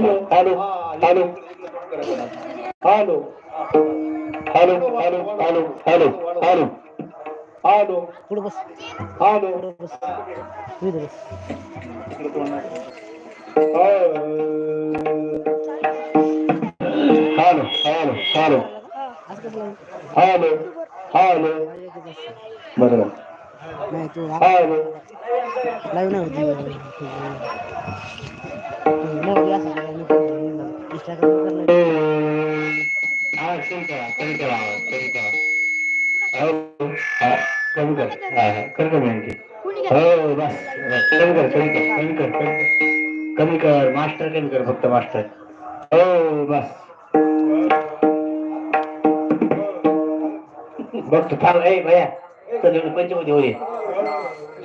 Hello hello hello. Hello hello hello hello hello hello. Hello पुढे बस. Hello. बस. Hello hello hello? Hello hello. बरोबर. नाही तू hello. Live नाही होती. हा. कमी करा कमी करा कमी करा. हा कमी कर. हा हा कर कमी आणखी हो बस बस. कमी कर कमी कर कमी कर कमी कर. कमी कर मास्टर कमी कर फक्त मास्टर. हो बस. बघ तू थांब ए भैया एवढं पंचमध्ये होईल.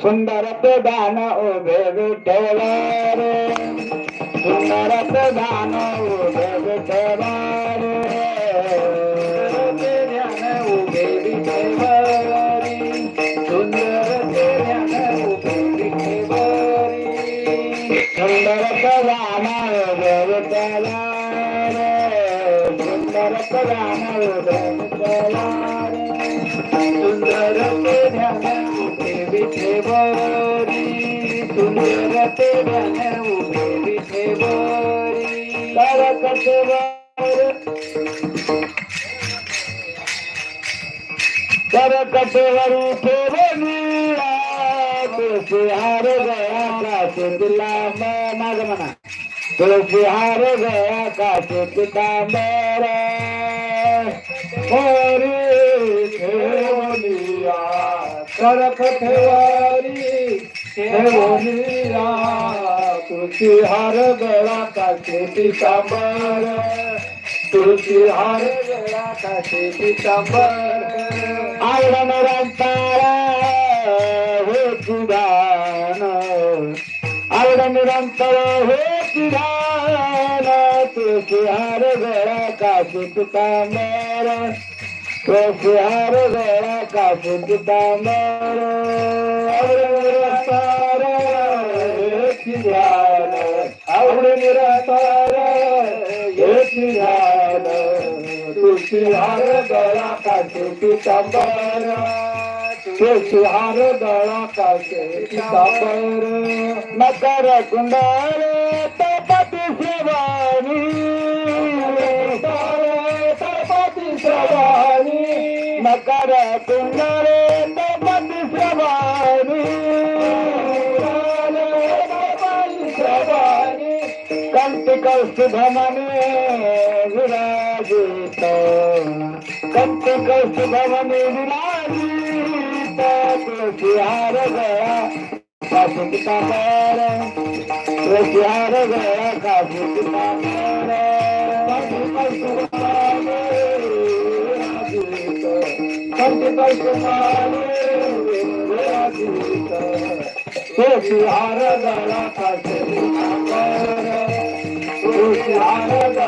सुंदर प्रधान उभे विठ्ठला रे ಸುಂದರ ಪ್ರಧಾನವು ದೇವತೆವಾ स्वरूप कटेवरी तुळशी हार गया काशे दिला माग म्हणा तुळशी हार गया का पितांबर मोरी ठेवलिया ठेवारी ठेवलिया तुळशी हार गया काशे पितांबर तुळशी हार गया काशे पितांबर. ஆயிரம் ஆயிரம் ஹர வேற காசு பிதா மேர ஹர வேற காசு பிதா மேர அவரு நிராசார அவரு நிராசார सुहार गला का पिताम्बर तो सुहार गला का पिताम्बर मकर कुंडल तपति शिवानी तपति शिवानी मकर कुंडल तपति शिवानी कंटिकल सुधमने गुड़ा देता सत्य कष्ट भवन विराजार गया काफिक का पैर। तुलसी गया काफिक का पैर। सत्य कष्ट तुलसी हार गया काफिक का पैर। तुलसी हार का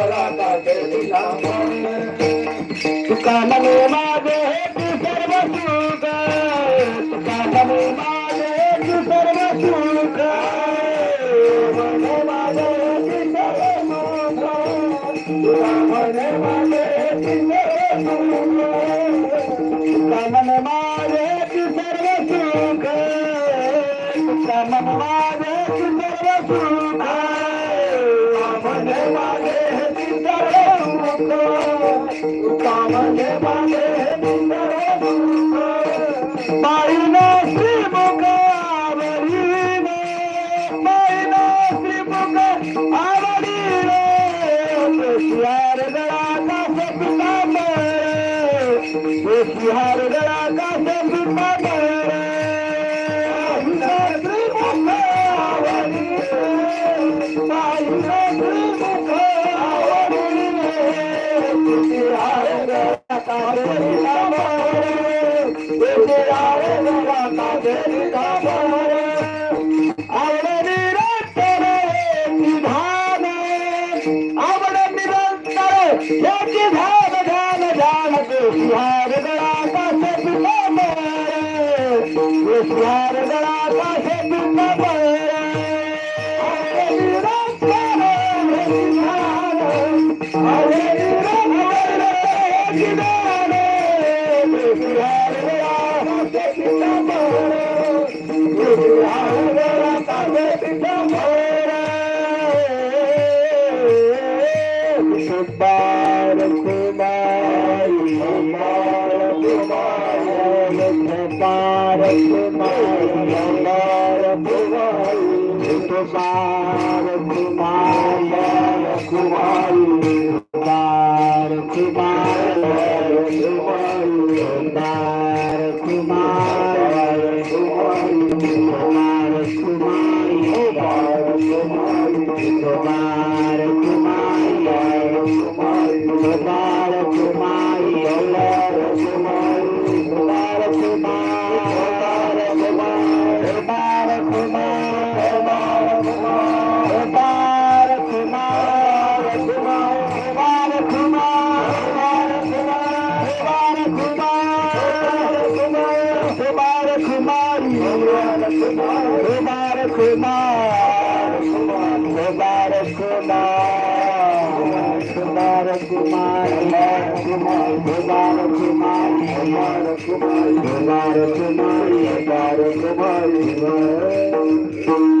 Yeah. ಯಾರಗಳ ಆಕಾಶ ನಿಮ್ಮ الله أكبر তোমার কুমার তোমার কুমার তোমার কুমার তোমার কুমার তোমার কুমার তোমার কুমার তোমার কুমার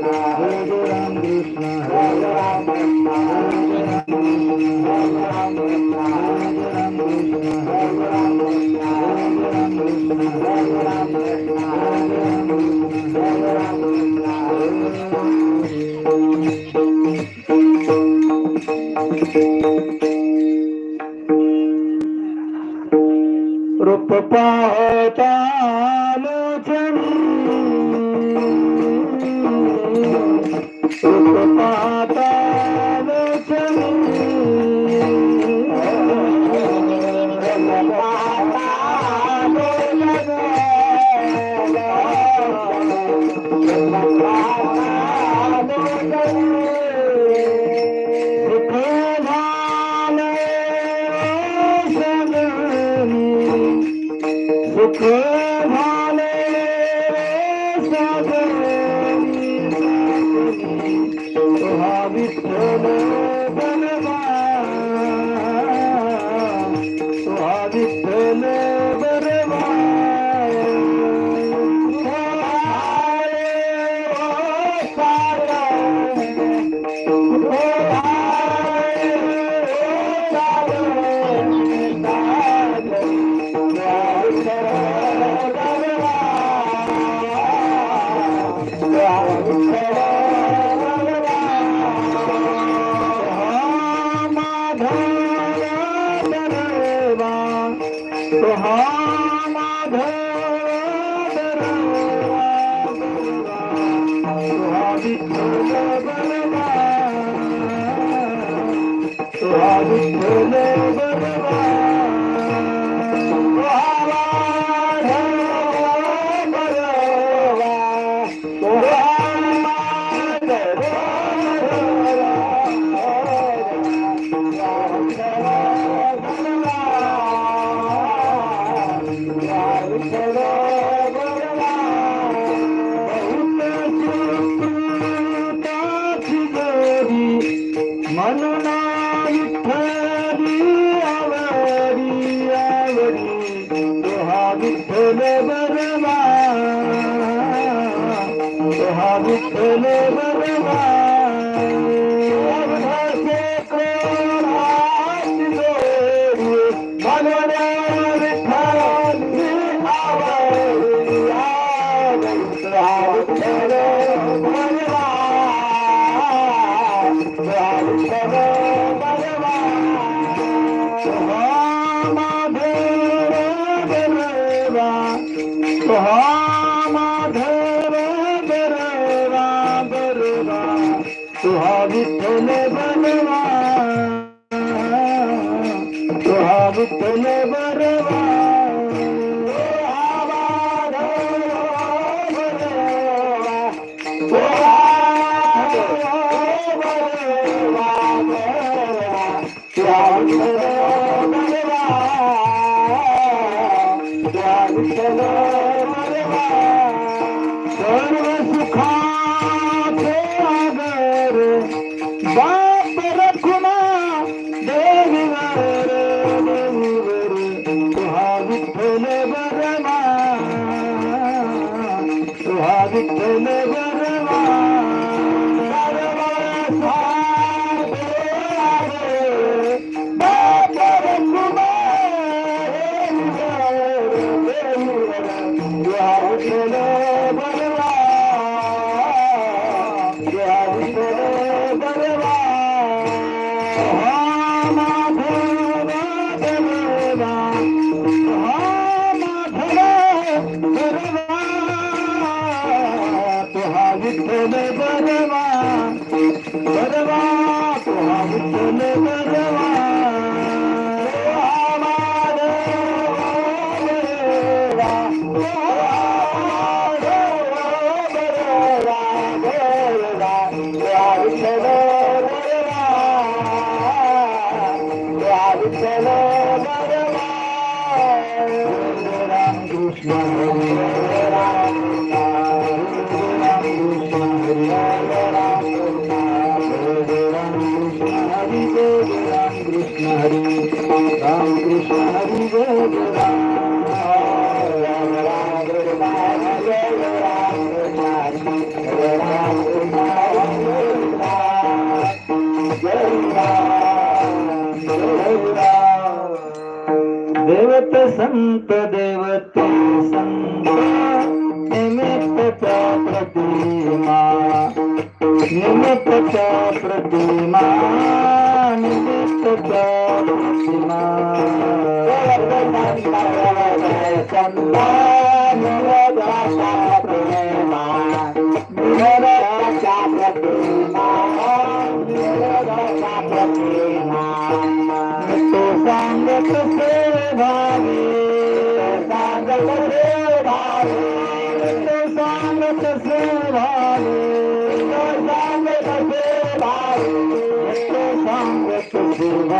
रूप पाहता Uhum. चलो भगवान कृष्ण राम कृष्ण हरे कृष्ण हरे राम कृष्ण हरे संत देवते संत निमित्त च प्रतिमा निमित्त च प्रतिमा निमित्त च प्रतिमा संत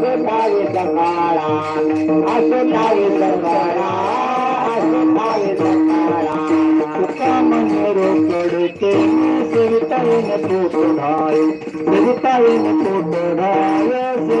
आसुताई सकाळा आसुताई सकाळा आसुताई सकाळा तुका मन रोकडते सेविताईन पोट धाय सेविताईन पोट धाय Oh,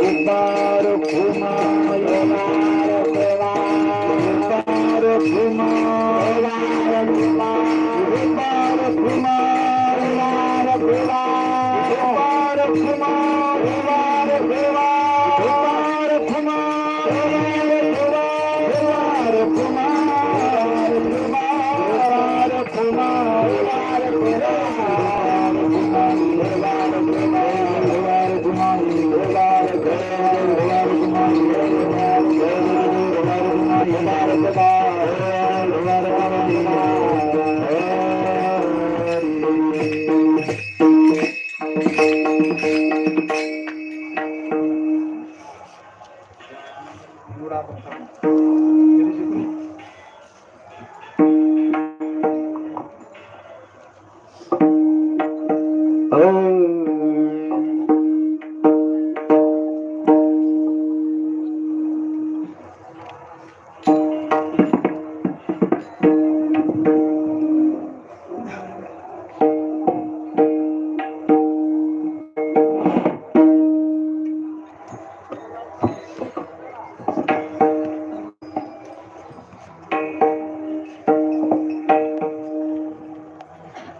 Kumar, Kumar, durado.